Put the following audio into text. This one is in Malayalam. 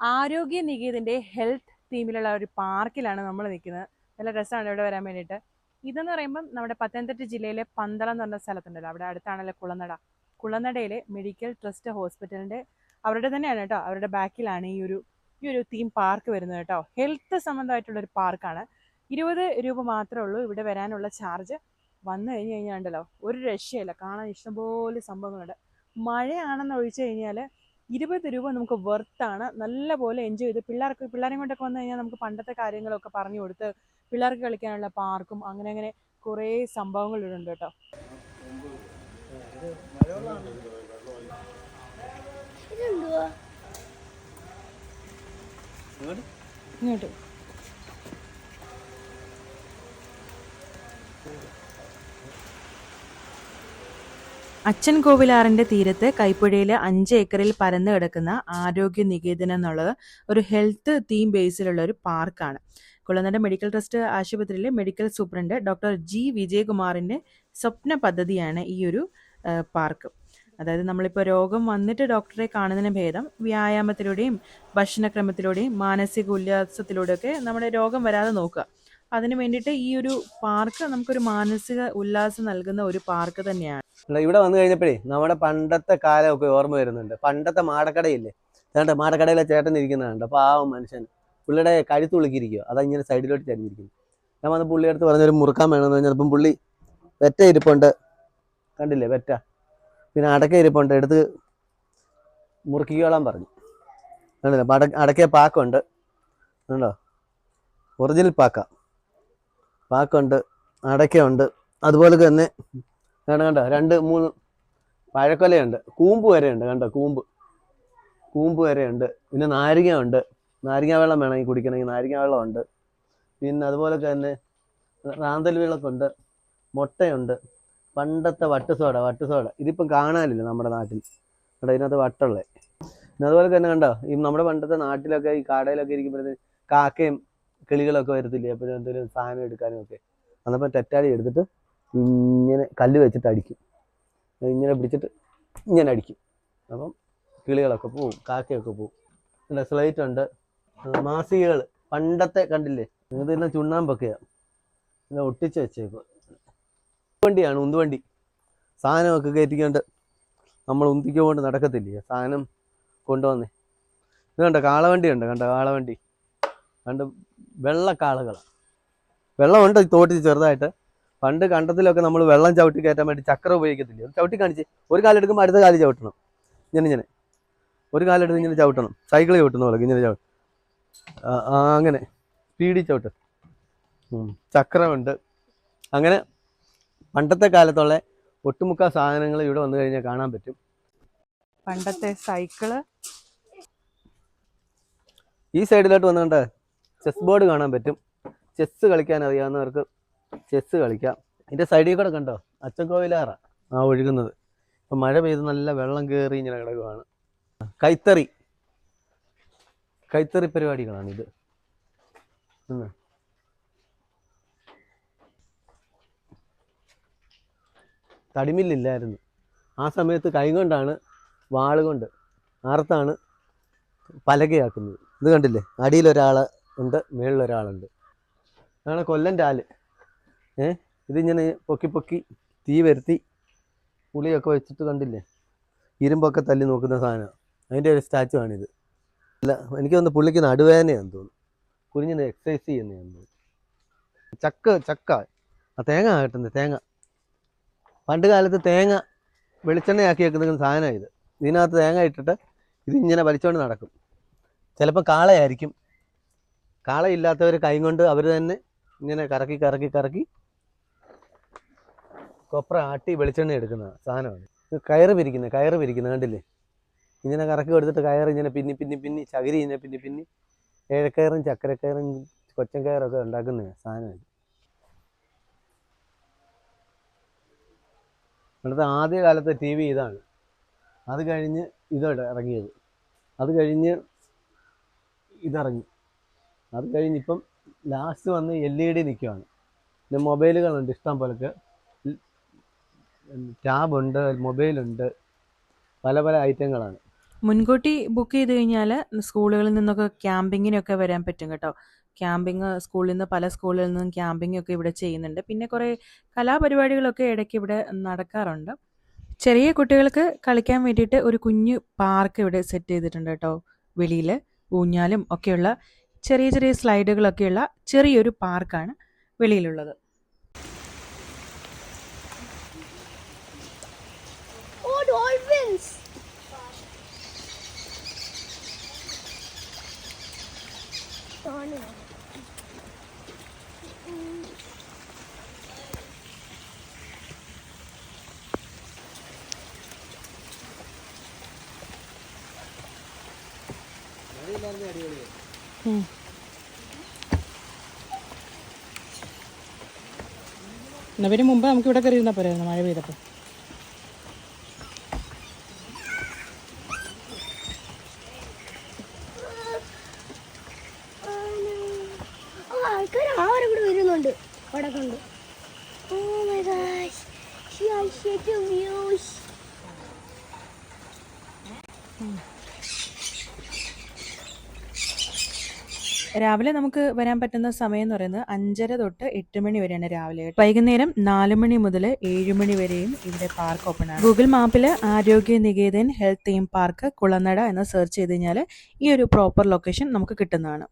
ആരോഗ്യ നികേതന്റെ ഹെൽത്ത് തീമിലുള്ള ഒരു പാർക്കിലാണ് നമ്മൾ നിൽക്കുന്നത്. നല്ല രസമാണ് ഇവിടെ വരാൻ വേണ്ടിയിട്ട്. ഇതെന്ന് പറയുമ്പം നമ്മുടെ പത്തനംതിട്ട ജില്ലയിലെ പന്തളം എന്ന് പറഞ്ഞ സ്ഥലത്തുണ്ടല്ലോ. അവിടെ അടുത്താണല്ലോ കുളനട. കുളനടയിലെ മെഡിക്കൽ ട്രസ്റ്റ് ഹോസ്പിറ്റലിന്റെ അവരുടെ തന്നെയാണ് കേട്ടോ. അവരുടെ ബാക്കിലാണ് ഈ ഒരു ഈ ഒരു തീം പാർക്ക് വരുന്നത് കേട്ടോ. ഹെൽത്ത് സംബന്ധമായിട്ടുള്ളൊരു പാർക്കാണ്. ഇരുപത് രൂപ മാത്രമേ ഉള്ളൂ ഇവിടെ വരാനുള്ള ചാർജ്. വന്നു കഴിഞ്ഞ് കഴിഞ്ഞാൽ ഉണ്ടല്ലോ ഒരു രക്ഷയില്ല. കാണാൻ ഇഷ്ടംപോലെ സംഭവങ്ങളുണ്ട്. മഴയാണെന്ന് ഒഴിച്ചു കഴിഞ്ഞാൽ ഇരുപത് രൂപ നമുക്ക് വെർത്താണ് നല്ല പോലെ എൻജോയ് ചെയ്ത് പിള്ളേർക്ക് പിള്ളേരെയും കൊണ്ടൊക്കെ വന്നു കഴിഞ്ഞാൽ നമുക്ക് പണ്ടത്തെ കാര്യങ്ങളൊക്കെ പറഞ്ഞു കൊടുത്ത് പിള്ളേർക്ക് കളിക്കാനുള്ള പാർക്കും അങ്ങനെ അങ്ങനെ കുറേ സംഭവങ്ങൾ ഇവിടെ ഉണ്ട് കേട്ടോ. ഇങ്ങോട്ട്. അച്ഛൻ കോവിലാറിന്റെ തീരത്ത് കൈപ്പുഴയിലെ അഞ്ച് ഏക്കറിൽ പരന്നു കിടക്കുന്ന ആരോഗ്യ നികേതനം എന്നുള്ളത് ഒരു ഹെൽത്ത് തീം ബേസിലുള്ള ഒരു പാർക്കാണ്. കുളനട മെഡിക്കൽ ട്രസ്റ്റ് ആശുപത്രിയിലെ മെഡിക്കൽ സൂപ്രണ്ട് ഡോക്ടർ ജി വിജയകുമാറിന്റെ സ്വപ്ന പദ്ധതിയാണ് ഈ ഒരു പാർക്ക്. അതായത് നമ്മളിപ്പോൾ രോഗം വന്നിട്ട് ഡോക്ടറെ കാണുന്നതിന് ഭേദം വ്യായാമത്തിലൂടെയും ഭക്ഷണക്രമത്തിലൂടെയും മാനസിക ഉല്ലാസത്തിലൂടെയൊക്കെ നമ്മുടെ രോഗം വരാതെ നോക്കുക. അതിന് വേണ്ടിയിട്ട് ഈ ഒരു പാർക്ക് നമുക്കൊരു മാനസിക ഉല്ലാസം നൽകുന്ന ഒരു പാർക്ക് തന്നെയാണ്. ഇവിടെ വന്നു കഴിഞ്ഞപ്പോഴേ നമ്മുടെ പണ്ടത്തെ കാലമൊക്കെ ഓർമ്മ വരുന്നുണ്ട്. പണ്ടത്തെ മാടക്കടയില്ലേ? ചേട്ടൻ മാടക്കടയിലെ ചേട്ടൻ ഇരിക്കുന്നതുണ്ട് പാവം മനുഷ്യൻ പുള്ളിയുടെ കഴുത്ത് ഉളുക്കിയിരിക്കുക അതാ ഇങ്ങനെ സൈഡിലോട്ട് ചരിഞ്ഞിരിക്കുന്നു. ഞാൻ വന്ന് പുള്ളിയുടെ അടുത്ത് പറഞ്ഞൊരു മുറുക്കാൻ വേണമെന്ന് പറഞ്ഞപ്പം പുള്ളി വെറ്റ ഇരിപ്പുണ്ട്. കണ്ടില്ലേ വെറ്റ? പിന്നെ അടക്ക ഇരിപ്പുണ്ട്. എടുത്ത് മുറുക്കിക്കോളാൻ പറഞ്ഞു. കണ്ടില്ലേ? അട അടക്കിയ പാക്കുണ്ട്. കണ്ടോ? ഒറിജിനൽ പാക്ക. പാക്കുണ്ട് അടക്കയുണ്ട്. അതുപോലെ തന്നെ കണ്ടോ കണ്ടോ? രണ്ട് മൂന്ന് വാഴക്കൊലയുണ്ട് കൂമ്പ് വരെയുണ്ട് കണ്ടോ? കൂമ്പ്. കൂമ്പ് വരെയുണ്ട്. പിന്നെ നാരങ്ങ ഉണ്ട് നാരങ്ങ വെള്ളം വേണമെങ്കിൽ കുടിക്കണമെങ്കിൽ. നാരങ്ങ വെള്ളം ഉണ്ട് പിന്നെ അതുപോലെ തന്നെ റാന്തൽ വിളക്കുണ്ട്. മുട്ടയുണ്ട്. പണ്ടത്തെ വട്ട് സോഡ വട്ട് സോഡ. ഇതിപ്പം കാണാനില്ല നമ്മുടെ നാട്ടിൽ. കേട്ടോ ഇതിനകത്ത് വട്ടുള്ളത് പിന്നെ അതുപോലെ തന്നെ കണ്ടോ? ഈ നമ്മുടെ പണ്ടത്തെ നാട്ടിലൊക്കെ ഈ കാടയിലൊക്കെ ഇരിക്കുമ്പോഴത്തേക്ക് കാക്കയും കിളികളൊക്കെ വരത്തില്ലേ? എപ്പോഴും എന്തെങ്കിലും സാധനം എടുക്കാനും ഒക്കെ. അന്നപ്പം തെറ്റാടി എടുത്തിട്ട് ഇങ്ങനെ കല്ല് വെച്ചിട്ട് അടിക്കും. ഇങ്ങനെ പിടിച്ചിട്ട് ഇങ്ങനെ അടിക്കും. അപ്പം കിളികളൊക്കെ പോവും കാക്കയൊക്കെ പോവും. പിന്നെ സ്ലൈറ്റ് ഉണ്ട്. മാസികകൾ പണ്ടത്തെ കണ്ടില്ലേ? ഇതെല്ലാം ചുണ്ണാമ്പൊക്കെയാണ് പിന്നെ ഒട്ടിച്ച് വെച്ചേക്കും വണ്ടിയാണ് ഉന്തുവണ്ടി. സാധനമൊക്കെ കയറ്റിക്കൊണ്ട് നമ്മൾ ഉന്തിക്കൊണ്ട് നടക്കത്തില്ലേ? സാധനം കൊണ്ടുവന്നേ. ഇത് കണ്ട? കാളവണ്ടി ഉണ്ട്. കണ്ട? കാളവണ്ടി. കണ്ട് വെള്ളക്കാളകളാണ് വെള്ളമുണ്ട് തോട്ടിൽ ചെറുതായിട്ട്. പണ്ട് കണ്ടത്തിലൊക്കെ നമ്മൾ വെള്ളം ചവിട്ടി കയറ്റാൻ വേണ്ടി ചക്രം ഉപയോഗിക്കത്തില്ലേ? ചവിട്ടി കാണിച്ച് ഒരു കാലെടുക്കുമ്പോൾ അടുത്ത കാൽ ചവിട്ടണം. ഇങ്ങനെ ഇങ്ങനെ. ഒരു കാലെടുത്ത് ഇങ്ങനെ ചവിട്ടണം. സൈക്കിൾ ചവിട്ടുന്ന പോലെ ഇങ്ങനെ ചവിട്ടും. അങ്ങനെ. സ്പീഡിൽ ചവിട്ട്. ചക്രമുണ്ട്. അങ്ങനെ പണ്ടത്തെ കാലത്തുള്ള ഒട്ടുമുക്ക സാധനങ്ങൾ ഇവിടെ വന്നു കഴിഞ്ഞാൽ കാണാൻ പറ്റും. പണ്ടത്തെ സൈക്കിൾ ഈ സൈഡിലോട്ട് വന്നുകൊണ്ട് ചെസ് ബോർഡ് കാണാൻ പറ്റും. ചെസ് കളിക്കാൻ അറിയാവുന്നവർക്ക് ചെസ് കളിക്കാം. ഇതിന്റെ സൈഡിൽ കൂടെ കണ്ടോ? അച്ചൻകോവിലാറ. ആ ഒഴുകുന്നത്. ഇപ്പം മഴ പെയ്ത് നല്ല വെള്ളം കയറി ഇങ്ങനെ കിടക്കുവാണ്. കൈത്തറി. കൈത്തറി പരിപാടികളാണ് ഇത്. തടിമില്ലായിരുന്നു ആ സമയത്ത് കൈകൊണ്ടാണ് വാളുകൊണ്ട് ആർത്താണ് പലകയാക്കുന്നത്. ഇത് കണ്ടില്ലേ? അടിയിൽ ഒരാൾ ഉണ്ട് മേളിൽ ഒരാളുണ്ട്. അതാണ് കൊല്ലന്റെ ആൽ ഏ? ഇതിങ്ങനെ പൊക്കി പൊക്കി തീ വരുത്തി പുളിയൊക്കെ വെച്ചിട്ട് കണ്ടില്ലേ? ഇരുമ്പൊക്കെ തല്ലി നോക്കുന്ന സാധനമാണ് അതിന്റെ ഒരു സ്റ്റാച്ചു ആണിത് അല്ല എനിക്ക് തോന്നുന്നു പുള്ളിക്ക് നടുവേദനയാണെന്ന് തോന്നുന്നു. കുഞ്ഞിന് എക്സസൈസ് ചെയ്യുന്നതാണെന്ന് തോന്നുന്നു. ചക്ക ചക്ക. ആ തേങ്ങ കിട്ടുന്നത് തേങ്ങ. പണ്ട് കാലത്ത് തേങ്ങ വെളിച്ചെണ്ണയാക്കി വെക്കുന്ന സാധനമാണ് ഇത്. ഇതിനകത്ത് തേങ്ങ ഇട്ടിട്ട് ഇതിങ്ങനെ വലിച്ചുകൊണ്ട് നടക്കും. ചിലപ്പോൾ കാളയായിരിക്കും. കാളയില്ലാത്തവർ കൈ കൊണ്ട് അവർ തന്നെ ഇങ്ങനെ കറക്കി കറക്കി കറക്കി കൊപ്ര ആട്ടി വെളിച്ചെണ്ണ എടുക്കുന്ന സാധനമാണ്. ഇത് കയറ് പിരിക്കുന്നത് കയറ് പിരിക്കുന്നത് കണ്ടില്ലേ? ഇങ്ങനെ കറക്കി എടുത്തിട്ട് കയറ് ഇങ്ങനെ പിന്നി പിന്നി പിന്നി ചകിരി ഇങ്ങനെ പിന്നി പിന്നി ഏഴക്കയറും ചക്കരക്കയറും കൊച്ചൻ കയറൊക്കെ ഉണ്ടാക്കുന്ന സാധനമാണ് ഇവിടുത്തെ ആദ്യ കാലത്തെ ടി വി ഇതാണ്. അത് കഴിഞ്ഞ് ഇതോടെ ഇറങ്ങിയത്. അത് കഴിഞ്ഞ് ഇതിറങ്ങി. അത് കഴിഞ്ഞിപ്പം ലാസ്റ്റ് വന്ന് എൽ ഇ ഡി നിൽക്കുവാണ്. പിന്നെ മൊബൈലുകളുണ്ട് ഇഷ്ടം പോലൊക്കെ. ടാബുണ്ട് മൊബൈലുണ്ട് പല പല ഐറ്റങ്ങളാണ്. മുൻകൂട്ടി ബുക്ക് ചെയ്ത് കഴിഞ്ഞാൽ സ്കൂളുകളിൽ നിന്നൊക്കെ ക്യാമ്പിങ്ങിനൊക്കെ വരാൻ പറ്റും കേട്ടോ. ക്യാമ്പിങ് സ്കൂളിൽ നിന്ന് പല സ്കൂളുകളിൽ നിന്നും ക്യാമ്പിംഗ് ഒക്കെ ഇവിടെ ചെയ്യുന്നുണ്ട്. പിന്നെ കുറേ കലാപരിപാടികളൊക്കെ ഇടയ്ക്ക് ഇവിടെ നടക്കാറുണ്ട്. ചെറിയ കുട്ടികൾക്ക് കളിക്കാൻ വേണ്ടിയിട്ട് ഒരു കുഞ്ഞു പാർക്ക് ഇവിടെ സെറ്റ് ചെയ്തിട്ടുണ്ട് കേട്ടോ. വെളിയിൽ ഊഞ്ഞാലും ഒക്കെയുള്ള ചെറിയ ചെറിയ സ്ലൈഡുകളൊക്കെയുള്ള ചെറിയൊരു പാർക്കാണ് വെളിയിലുള്ളത്. Oh, എന്നാ പിന്നെ മുമ്പ് നമുക്ക് ഇവിടെ കയറി ഇരുന്നാൽ പോരായിരുന്നു മഴ പെയ്തപ്പോൾ Oh, ആൾക്കാർ ആ വരെ കൂടെ വരുന്നുണ്ട് കണ്ട്. ഓ മൈ ഗാഷ് വ്യൂസ് രാവിലെ നമുക്ക് വരാൻ പറ്റുന്ന സമയം എന്ന് പറയുന്നത് അഞ്ചര തൊട്ട് എട്ട് മണി വരെയാണ് രാവിലെ. വൈകുന്നേരം നാല് മണി മുതൽ ഏഴ് മണി വരെയും ഇവിടെ പാർക്ക് ഓപ്പൺ ആണ്. ഗൂഗിൾ മാപ്പിൽ Arogya Niketan health theme park Kulanada എന്ന് സെർച്ച് ചെയ്ത് കഴിഞ്ഞാൽ ഈ ഒരു പ്രോപ്പർ ലൊക്കേഷൻ നമുക്ക് കിട്ടുന്നതാണ്.